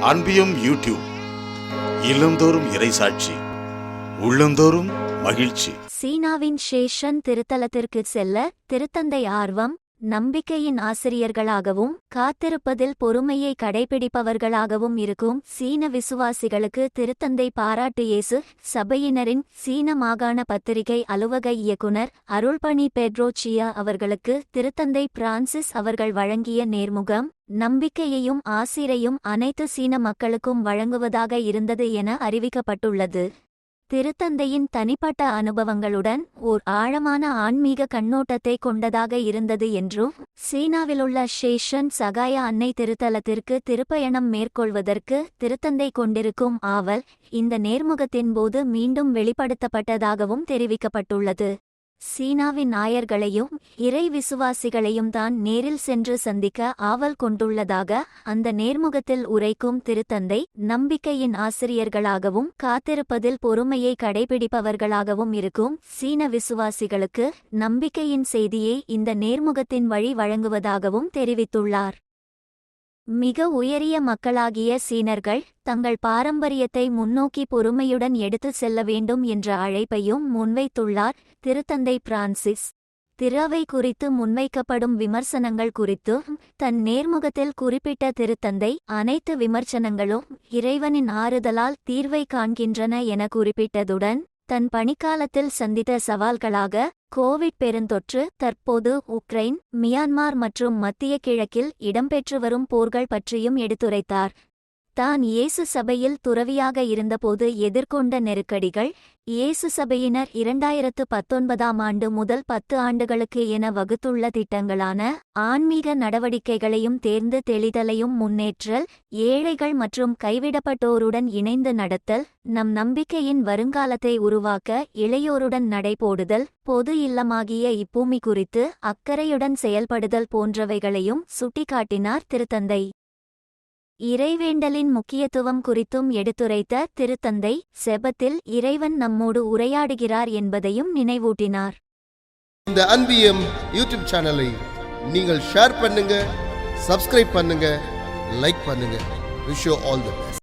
அன்பியும் YouTube இல்லந்தோறும் இறைசாட்சி உள்ளந்தோறும் மகிழ்ச்சி. சீனாவின் ஷேஷன் திருத்தலத்திற்கு செல்ல திருத்தந்தை ஆர்வம் நம்பிக்கையின் ஆசிரியர்களாகவும் காத்திருப்பதில் பொறுமையை கடைபிடிப்பவர்களாகவும் இருக்கும் சீன விசுவாசிகளுக்கு திருத்தந்தை பாராட்டு இயேசு சபையினரின் சீன மாகாண பத்திரிகை அலுவக இயக்குனர் அருள்பணி பெட்ரோச்சியா அவர்களுக்கு திருத்தந்தை பிரான்சிஸ் அவர்கள் வழங்கிய நேர்முகம் நம்பிக்கையையும் ஆசிரையும் அனைத்து சீன மக்களுக்கும் வழங்குவதாக இருந்தது என அறிவிக்கப்பட்டுள்ளது. திருத்தந்தையின் தனிப்பட்ட அனுபவங்களுடன் ஓர் ஆழமான ஆன்மீக கண்ணோட்டத்தை கொண்டதாக இருந்தது என்றும் சீனாவிலுள்ள ஷேஷன் சகாய அன்னை திருத்தலத்திற்கு திருப்பயணம் மேற்கொள்வதற்கு திருத்தந்தை கொண்டிருக்கும் ஆவல் இந்த நேர்முகத்தின் போது மீண்டும் வெளிப்படுத்தப்பட்டதாகவும் தெரிவிக்கப்பட்டுள்ளது. சீனாவின் நாயர்களையும் இறை விசுவாசிகளையும் தான் நேரில் சென்று சந்திக்க ஆவல் கொண்டுள்ளதாக அந்த நேர்முகத்தில் உரைக்கும் திருத்தந்தை நம்பிக்கையின் ஆசிரியர்களாகவும் காத்திருப்பதில் பொறுமையை கடைபிடிப்பவர்களாகவும் இருக்கும் சீன விசுவாசிகளுக்கு நம்பிக்கையின் செய்தியை இந்த நேர்முகத்தின் வழி வழங்குவதாகவும் தெரிவித்துள்ளார். மிக உயரிய மக்களாகிய சீனர்கள் தங்கள் பாரம்பரியத்தை முன்னோக்கி பொறுமையுடன் எடுத்துச் செல்ல வேண்டும் என்ற அழைப்பையும் முன்வைத்துள்ளார் திருத்தந்தை பிரான்சிஸ். திறவை குறித்து முன்வைக்கப்படும் விமர்சனங்கள் குறித்து தன் நேர்முகத்தில் குறிப்பிட்ட திருத்தந்தை அனைத்து விமர்சனங்களும் இறைவனின் ஆறுதலால் தீர்வை காண்கின்றன என குறிப்பிட்டதுடன் தன் பணிக்காலத்தில் சந்தித்த சவால்களாக கோவிட் பெருந்தொற்று தற்போது உக்ரைன் மியான்மார் மற்றும் மத்திய கிழக்கில் இடம்பெற்று வரும் போர்கள் பற்றியும் எடுத்துரைத்தார். தான் இயேசு சபையில் துறவியாக இருந்தபோது எதிர்கொண்ட நெருக்கடிகள் இயேசு சபையினர் இரண்டாயிரத்து பத்தொன்பதாம் ஆண்டு முதல் பத்து ஆண்டுகளுக்கு என வகுத்துள்ள திட்டங்களான ஆன்மீக நடவடிக்கைகளையும் தேர்ந்து தெளிதலையும் முன்னேற்றல் ஏழைகள் மற்றும் கைவிடப்பட்டோருடன் இணைந்து நடத்தல் நம் நம்பிக்கையின் வருங்காலத்தை உருவாக்க இளையோருடன் நடைபோடுதல் பொது இல்லமாகிய இப்பூமி குறித்து அக்கறையுடன் செயல்படுதல் போன்றவைகளையும் சுட்டிக்காட்டினார் திருத்தந்தை. இறைவேண்டலின் முக்கியத்துவம் குறித்தும் எடுத்துரைத்த திருத்தந்தை செபத்தில் இறைவன் நம்மோடு உரையாடுகிறார் என்பதையும் நினைவூட்டினார். இந்த அன்பியம் யூடியூப் சேனலை நீங்கள் ஷேர் பண்ணுங்க சப்ஸ்கிரைப் பண்ணுங்க லைக் பண்ணுங்க. Wish all the best